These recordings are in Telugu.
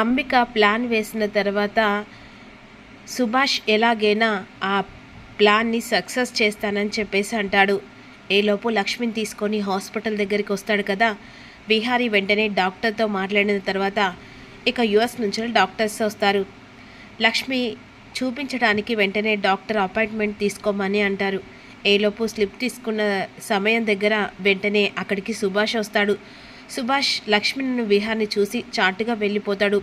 అంబిక ప్లాన్ వేసిన తర్వాత సుభాష్ ఎలాగైనా ఆ ప్లాన్ని సక్సెస్ చేస్తానని చెప్పేసి అంటాడు. ఏలోపు లక్ష్మిని తీసుకొని హాస్పిటల్ దగ్గరికి వస్తాడు కదా. విహారీ వెంటనే డాక్టర్తో మాట్లాడిన తర్వాత ఇక యుఎస్ నుంచి డాక్టర్స్ వస్తారు. లక్ష్మి చూపించడానికి వెంటనే డాక్టర్ అపాయింట్మెంట్ తీసుకోమని అంటారు. ఏలోపు స్లిప్ తీసుకున్న సమయం దగ్గర వెంటనే అక్కడికి సుభాష్ వస్తాడు. సుభాష్ లక్ష్మిని విహార్ని చూసి చాటుగా వెళ్ళిపోతాడు.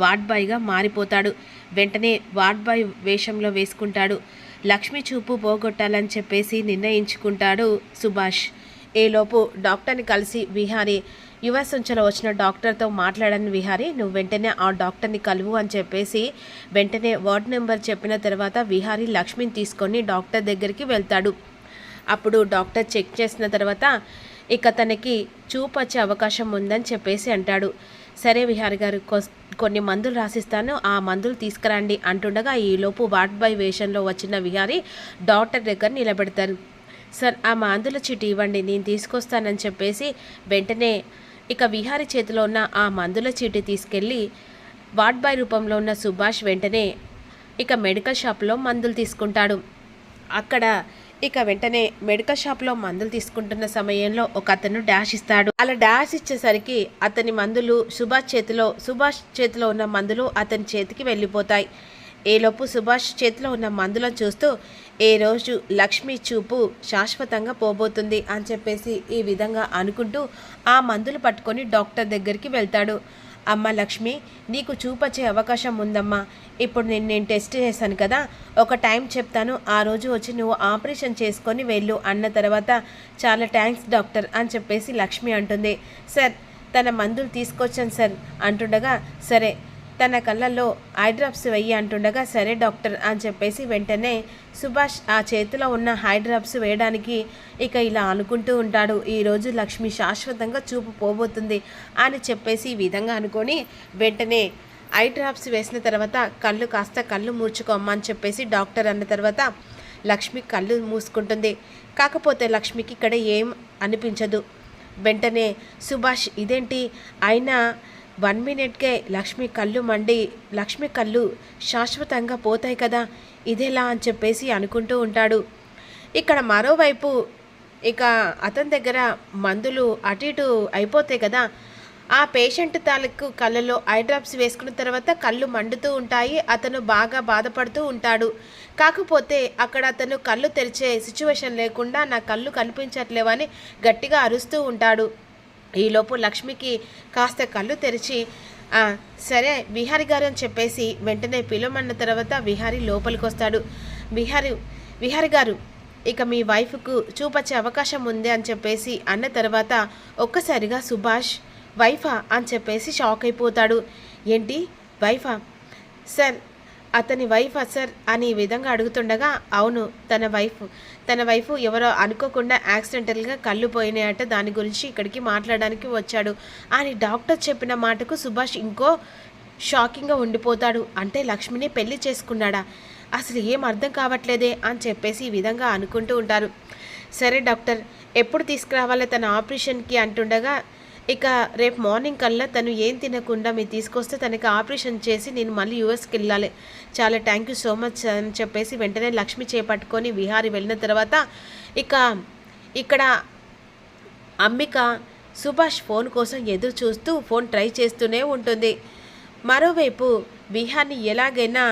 వార్డ్ బాయ్గా మారిపోతాడు. వెంటనే వార్డ్ బాయ్ వేషంలో వేసుకుంటాడు. లక్ష్మి చూపు పోగొట్టాలని చెప్పేసి నిర్ణయించుకుంటాడు సుభాష్. ఏలోపు డాక్టర్ని కలిసి విహారీ యుఎస్ నుంచిలో వచ్చిన డాక్టర్తో మాట్లాడని విహారీ నువ్వు వెంటనే ఆ డాక్టర్ని కలువు అని చెప్పేసి వెంటనే వార్డ్ నెంబర్ చెప్పిన తర్వాత విహారీ లక్ష్మిని తీసుకొని డాక్టర్ దగ్గరికి వెళ్తాడు. అప్పుడు డాక్టర్ చెక్ చేసిన తర్వాత ఇక తనకి చూపు వచ్చే అవకాశం ఉందని చెప్పేసి అంటాడు. సరే విహారి గారు కొస్- కొన్ని మందులు రాసిస్తాను ఆ మందులు తీసుకురండి అంటుండగా ఈలోపు వార్డ్ బై వేషంలో వచ్చిన విహారి డాక్టర్ దగ్గర నిలబెడతారు. సార్ ఆ మందుల చీటి ఇవ్వండి నేను తీసుకొస్తానని చెప్పేసి వెంటనే ఇక విహారి చేతిలో ఉన్న ఆ మందుల చీటి తీసుకెళ్ళి వార్డ్ బాయ్ రూపంలో ఉన్న సుభాష్ వెంటనే ఇక మెడికల్ షాప్లో మందులు తీసుకుంటాడు. అక్కడ ఇక వెంటనే మెడికల్ షాప్లో మందులు తీసుకుంటున్న సమయంలో ఒక అతను డాష్ ఇస్తాడు. అలా డాష్ ఇచ్చేసరికి అతని మందులు సుభాష్ చేతిలో సుభాష్ చేతిలో ఉన్న మందులు అతని చేతికి వెళ్ళిపోతాయి. ఏలోపు సుభాష్ చేతిలో ఉన్న మందులను చూస్తూ ఏ రోజు లక్ష్మి చూపు శాశ్వతంగా పోబోతుంది అని చెప్పేసి ఈ విధంగా అనుకుంటూ ఆ మందులు పట్టుకొని డాక్టర్ దగ్గరికి వెళ్తాడు. అమ్మ లక్ష్మి నీకు చూపచ్చే అవకాశం ఉందమ్మా. ఇప్పుడు నేను నేను టెస్ట్ చేశాను కదా. ఒక టైం చెప్తాను. ఆ రోజు వచ్చి నువ్వు ఆపరేషన్ చేసుకొని వెళ్ళు. అన్న తర్వాత చాలా థ్యాంక్స్ డాక్టర్ అని చెప్పేసి లక్ష్మి అంటుంది. సార్ తన మందులు తీసుకొచ్చాను సార్. అంటుండగా సరే తన కళ్ళల్లో ఐ డ్రాప్స్ వెయ్యి అంటుండగా సరే డాక్టర్ అని చెప్పేసి వెంటనే సుభాష్ ఆ చేతిలో ఉన్న హైడ్రాప్స్ వేయడానికి ఇక ఇలా అనుకుంటూ ఉంటాడు. ఈరోజు లక్ష్మి శాశ్వతంగా చూపు పోబోతుంది అని చెప్పేసి ఈ విధంగా అనుకొని వెంటనే ఐ డ్రాప్స్ వేసిన తర్వాత కళ్ళు కాస్త కళ్ళు మూర్చుకోమ్మని చెప్పేసి డాక్టర్ అన్న తర్వాత లక్ష్మి కళ్ళు మూసుకుంటుంది. కాకపోతే లక్ష్మికి ఇక్కడ ఏం అనిపించదు. వెంటనే సుభాష్ ఇదేంటి? అయినా వన్ మినిట్కే లక్ష్మి కళ్ళు మండి లక్ష్మి కళ్ళు శాశ్వతంగా పోతాయి కదా ఇదేలా అని చెప్పేసి అనుకుంటూ ఉంటాడు. ఇక్కడ మరోవైపు ఇక అతని దగ్గర మందులు అటు ఇటు అయిపోతాయి కదా ఆ పేషెంట్ తాలూకు కళ్ళలో ఐ డ్రాప్స్ వేసుకున్న తర్వాత కళ్ళు మండుతూ ఉంటాయి అతను బాగా బాధపడుతూ ఉంటాడు. కాకపోతే అక్కడ అతను కళ్ళు తెరిచే సిచ్యువేషన్ లేకుండా నా కళ్ళు కనిపించట్లేవని గట్టిగా అరుస్తూ ఉంటాడు. ఈలోపు లక్ష్మికి కాస్త కళ్ళు తెరిచి సరే విహారి గారు అని చెప్పేసి వెంటనే పిలవమన్న తర్వాత విహారి లోపలికి వస్తాడు విహారి విహారి గారు ఇక మీ వైఫ్కు చూపచ్చే అవకాశం ఉంది అని చెప్పేసి అన్న తర్వాత ఒక్కసారిగా సుభాష్ వైఫా అని చెప్పేసి షాక్ అయిపోతాడు. ఏంటి? వైఫా? సార్ అతని వైఫ్ అసర్ అని ఈ విధంగా అడుగుతుండగా అవును తన వైఫ్. తన వైఫ్ ఎవరో అనుకోకుండా యాక్సిడెంటల్గా కళ్ళు పోయినాయట దాని గురించి ఇక్కడికి మాట్లాడడానికి వచ్చాడు. అని డాక్టర్ చెప్పిన మాటకు సుభాష్ ఇంకో షాకింగ్గా ఉండిపోతాడు. అంటే లక్ష్మిని పెళ్ళి చేసుకున్నాడా? అసలు ఏం అర్థం కావట్లేదే అని చెప్పేసి ఈ విధంగా అనుకుంటూ ఉంటారు. సరే డాక్టర్ ఎప్పుడు తీసుకురావాలి తన ఆపరేషన్కి అంటుండగా ఇక రేపు మార్నింగ్ కల్లా తను ఏం తినకుండా మీరు తీసుకొస్తే తనకి ఆపరేషన్ చేసి నేను మళ్ళీ యూఎస్కి వెళ్ళాలి. చాలా థ్యాంక్ యూ సో మచ్ అని చెప్పేసి వెంటనే లక్ష్మి చేపట్టుకొని విహారి వెళ్ళిన తర్వాత ఇక ఇక్కడ అంబిక సుభాష్ ఫోన్ కోసం ఎదురు చూస్తూ ఫోన్ ట్రై చేస్తూనే ఉంటుంది. మరోవైపు విహార్ని ఎలాగైనా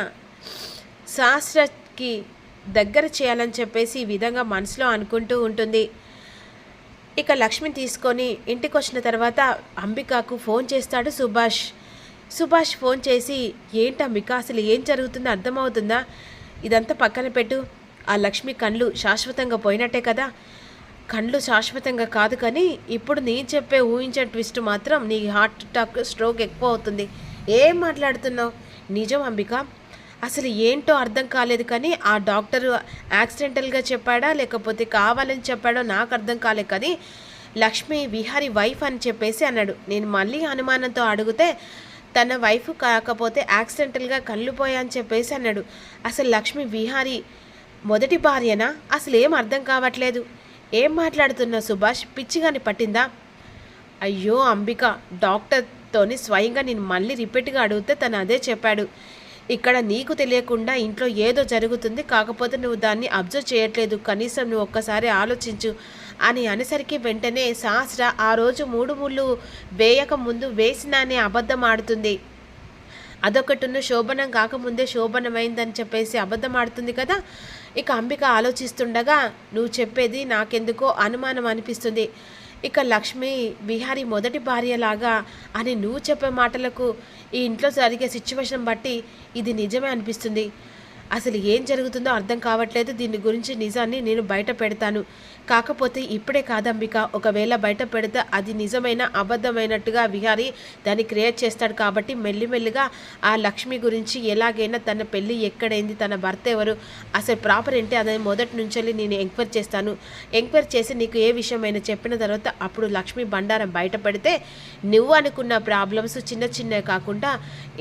శాస్త్రకి దగ్గర చేయాలని చెప్పేసి ఈ విధంగా మనసులో అనుకుంటూ ఉంటుంది. ఇక లక్ష్మి తీసుకొని ఇంటికి వచ్చిన తర్వాత అంబికకు ఫోన్ చేస్తాడు సుభాష్. సుభాష్ ఫోన్ చేసి ఏంటి అంబిక అసలు ఏం జరుగుతుందో అర్థమవుతుందా? ఇదంతా పక్కన పెట్టు. ఆ లక్ష్మి కళ్ళు శాశ్వతంగా పోయినట్టే కదా. కళ్ళు శాశ్వతంగా కాదు కానీ ఇప్పుడు నేను చెప్పే ఊహించే ట్విస్ట్ మాత్రం నీ హార్ట్ అటాక్ స్ట్రోక్ ఎక్కువ అవుతుంది. ఏం మాట్లాడుతున్నావు? నిజం అంబిక? అసలు ఏంటో అర్థం కాలేదు కానీ ఆ డాక్టర్ యాక్సిడెంటల్గా చెప్పాడా? లేకపోతే కావాలని చెప్పాడో నాకు అర్థం కాలేదు కానీ లక్ష్మి విహారి వైఫ్ అని చెప్పేసి అన్నాడు. నేను మళ్ళీ అనుమానంతో అడిగితే తన వైఫ్ కాకపోతే యాక్సిడెంటల్గా కళ్ళు చెప్పేసి అన్నాడు. అసలు లక్ష్మి విహారి మొదటి భార్యనా? అసలు ఏం అర్థం కావట్లేదు. ఏం మాట్లాడుతున్నా సుభాష్? పిచ్చిగాని పట్టిందా? అయ్యో అంబిక డాక్టర్తోని స్వయంగా నేను మళ్ళీ రిపీట్గా అడిగితే తను అదే చెప్పాడు. ఇక్కడ నీకు తెలియకుండా ఇంట్లో ఏదో జరుగుతుంది కాకపోతే నువ్వు దాన్ని అబ్జర్వ్ చేయట్లేదు. కనీసం నువ్వు ఒక్కసారి ఆలోచించు అని అనేసరికి వెంటనే శాస్త్ర ఆ రోజు మూడు ముళ్ళు వేయక ముందు వేసిన అనే అబద్ధం ఆడుతుంది. అదొకటిన్న శోభనం కాకముందే శోభనమైందని చెప్పేసి అబద్ధం ఆడుతుంది కదా? ఇక అంబిక ఆలోచిస్తుండగా నువ్వు చెప్పేది నాకెందుకో అనుమానం అనిపిస్తుంది. ఇక లక్ష్మి బిహారీ మొదటి భార్యలాగా అని నువ్వు చెప్పే మాటలకు ఈ ఇంట్లో జరిగే సిచ్యువేషన్ బట్టి ఇది నిజమే అనిపిస్తుంది. అసలు ఏం జరుగుతుందో అర్థం కావట్లేదు. దీని గురించి నిజాన్ని నేను బయట పెడతాను. కాకపోతే ఇప్పుడే కాదంబిక. ఒకవేళ బయట పెడితే అది నిజమైన అబద్ధమైనట్టుగా విహారి దాన్ని క్రియేట్ చేస్తాడు కాబట్టి మెల్లిమెల్లిగా ఆ లక్ష్మి గురించి ఎలాగైనా తన పెళ్ళి ఎక్కడైంది తన భర్త ఎవరు అసలు ప్రాపర్ ఏంటి అదని మొదటి నుంచి నేను ఎంక్వైరీ చేస్తాను. ఎంక్వైరీ చేసి నీకు ఏ విషయమైనా చెప్పిన తర్వాత అప్పుడు లక్ష్మి బండారం బయట పెడితే నువ్వు అనుకున్న ప్రాబ్లమ్స్ చిన్న చిన్నవి కాకుండా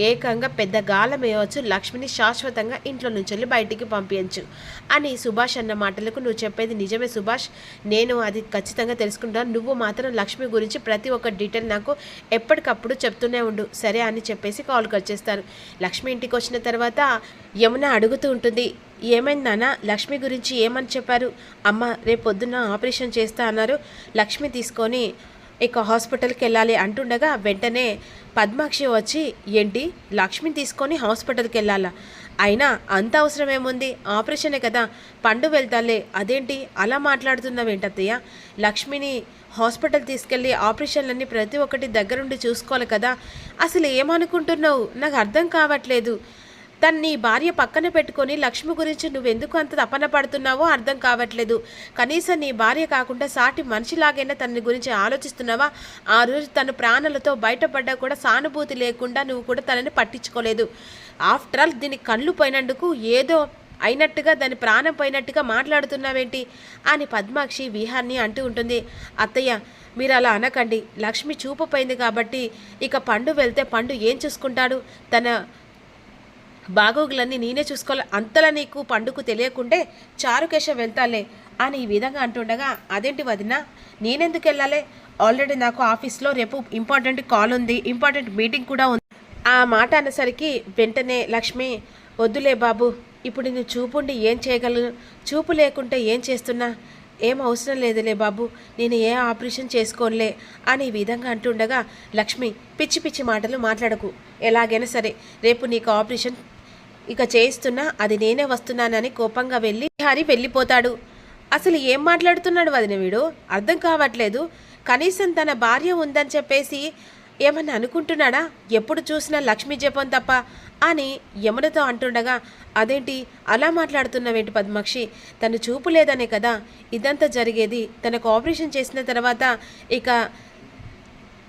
ఏకంగా పెద్ద గాలం వేయవచ్చు లక్ష్మిని శాశ్వతంగా ఇంట్లో నుంచి వెళ్ళి బయటికి పంపించు అని సుభాష్ అన్న మాటలకు నువ్వు చెప్పేది నిజమే సుభాష్. నేను అది ఖచ్చితంగా తెలుసుకుంటాను. నువ్వు మాత్రం లక్ష్మి గురించి ప్రతి ఒక్క డీటెయిల్ నాకు ఎప్పటికప్పుడు చెప్తూనే ఉండు. సరే అని చెప్పేసి కాల్ కట్ చేస్తారు. లక్ష్మి ఇంటికి వచ్చిన తర్వాత యమున అడుగుతూ ఉంటుంది. ఏమైంది నాన్న? లక్ష్మి గురించి ఏమని చెప్పారు? అమ్మ రేపు పొద్దున్న ఆపరేషన్ చేస్తా అన్నారు. లక్ష్మి తీసుకొని ఇక హాస్పిటల్కి వెళ్ళాలి అంటుండగా వెంటనే పద్మాక్షి వచ్చి ఏంటి? లక్ష్మిని తీసుకొని హాస్పిటల్కి వెళ్ళాలా? అయినా అంత అవసరం ఏముంది? ఆపరేషనే కదా. పండు వెళ్తాలే. అదేంటి? అలా మాట్లాడుతున్నావు ఏంటత్తయ్య? లక్ష్మిని హాస్పిటల్ తీసుకెళ్ళి ఆపరేషన్లన్నీ ప్రతి ఒక్కటి దగ్గరుండి చూసుకోవాలి కదా. అసలు ఏమనుకుంటున్నావు? నాకు అర్థం కావట్లేదు. తను నీ భార్య పక్కన పెట్టుకొని లక్ష్మి గురించి నువ్వెందుకు అంత తపన పడుతున్నావో అర్థం కావట్లేదు. కనీసం నీ భార్య కాకుండా సాటి మనిషిలాగైనా తన గురించి ఆలోచిస్తున్నావా? ఆ రోజు తన ప్రాణాలతో బయటపడ్డా కూడా సానుభూతి లేకుండా నువ్వు కూడా తనని పట్టించుకోలేదు. ఆఫ్టర్ ఆల్ దీని కళ్ళు పోయినందుకు ఏదో అయినట్టుగా దాని ప్రాణం పోయినట్టుగా మాట్లాడుతున్నావేంటి? అని పద్మాక్షి విహార్ని అంటూ ఉంటుంది. అత్తయ్య మీరు అలా అనకండి. లక్ష్మి చూపు పోయింది కాబట్టి ఇక పండు వెళ్తే పండు ఏం చూసుకుంటాడు? తన బాగోగులన్నీ నేనే చూసుకోవాలి. అంతలా నీకు పండుకు తెలియకుండే చారుకేశ వెళ్తాలే అని ఈ విధంగా అంటుండగా అదేంటి వదిన నేనెందుకు వెళ్ళాలి? ఆల్రెడీ నాకు ఆఫీస్లో రేపు ఇంపార్టెంట్ కాల్ ఉంది ఇంపార్టెంట్ మీటింగ్ కూడా ఉంది. ఆ మాట అనేసరికి వెంటనే లక్ష్మి వద్దులే బాబు ఇప్పుడు నేను చూపుండి ఏం చేయగలను? చూపు లేకుంటే ఏం చేస్తున్నా? ఏం అవసరం లేదులే బాబు నేను ఏ ఆపరేషన్ చేసుకోనులే అని ఈ విధంగా అంటుండగా లక్ష్మి పిచ్చి పిచ్చి మాటలు మాట్లాడకు. ఎలాగైనా సరే రేపు నీకు ఆపరేషన్ ఇక చేయిస్తున్నా అది నేనే వస్తున్నానని కోపంగా వెళ్ళి హరి వెళ్ళిపోతాడు. అసలు ఏం మాట్లాడుతున్నాడు వదిన వీడు? అర్థం కావట్లేదు. కనీసం తన భార్య ఉందని చెప్పేసి ఏమన్నా అనుకుంటున్నాడా? ఎప్పుడు చూసినా లక్ష్మీ జపం తప్ప అని యమునతో అంటుండగా అదేంటి? అలా మాట్లాడుతున్నావేంటి పద్మాక్షి? తను చూపు లేదనే కదా? ఇదంతా జరిగేది. తనకు ఆపరేషన్ చేసిన తర్వాత ఇక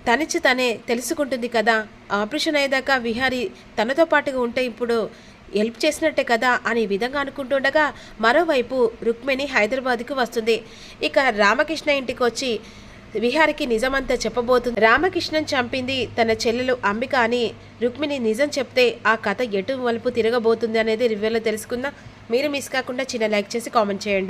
తనిచి తనే తెలుసుకుంటుంది కదా. ఆపరేషన్ అయ్యేదాకా విహారి తనతో పాటుగా ఉంటే ఇప్పుడు హెల్ప్ చేసినట్టే కదా అని విధంగా అనుకుంటుండగా మరోవైపు రుక్మిణి హైదరాబాద్కి వస్తుంది. ఇక రామకృష్ణ ఇంటికి వచ్చి విహారికి నిజమంతా చెప్పబోతుంది. రామకృష్ణన్ చంపింది తన చెల్లెలు అంబిక అని రుక్మిణి నిజం చెప్తే ఆ కథ ఎటు వలుపు తిరగబోతుంది అనేది రివ్యూలో తెలుసుకుందాం. మీరు మిస్ కాకుండా చిన్న లైక్ చేసి కామెంట్ చేయండి.